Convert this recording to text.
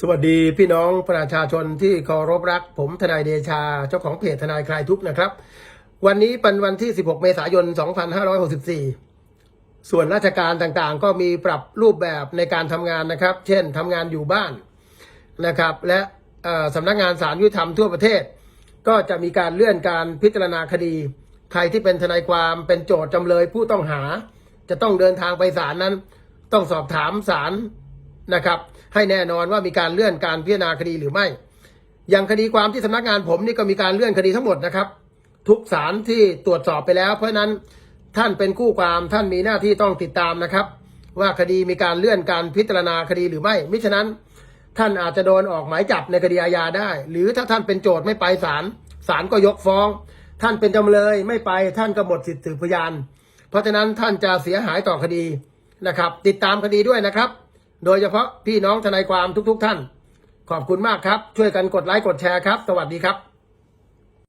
สวัสดีพี่น้องประชาชนที่เคารพรัก ผมทนายเดชาเจ้าของเพจทนายคลายทุกข์นะครับ วันนี้เป็นวันที่ 16 เมษายน 2564 ส่วนราชการต่างๆ ก็มีปรับรูปแบบในการทำงานนะครับ เช่นทำงานอยู่บ้านนะครับ และสำนักงานศาลยุติธรรมทั่วประเทศ ก็จะมีการเลื่อนการพิจารณาคดี ใครที่เป็นทนายความเป็นโจทย์จำเลยผู้ต้องหา จะต้องเดินทางไปศาลนั้น ต้องสอบถามศาล นะครับให้แน่นอนว่ามีการเลื่อนการพิจารณาคดีหรือไม่ อย่างคดีความที่สำนักงานผมนี่ก็มีการเลื่อนคดีทั้งหมดนะครับ ทุกศาลที่ตรวจสอบไปแล้ว เพราะนั้นท่านเป็นคู่ความท่านมีหน้าที่ต้องติดตามนะครับ ว่าคดีมีการเลื่อนการพิจารณาคดีหรือไม่ มิฉะนั้นท่านอาจจะโดนออกหมายจับในคดีอาญาได้ หรือถ้าท่านเป็นโจทย์ไม่ไปศาลศาลก็ยกฟ้อง ท่านเป็นจำเลยไม่ไปท่านก็หมดสิทธิสืบพยาน เพราะฉะนั้นท่านจะเสียหายต่อคดีนะครับ ติดตามคดีด้วยนะครับ โดยเฉพาะพี่น้องทนายความทุกๆท่าน ขอบคุณมากครับ ช่วยกันกดไลค์กดแชร์ครับ สวัสดีครับ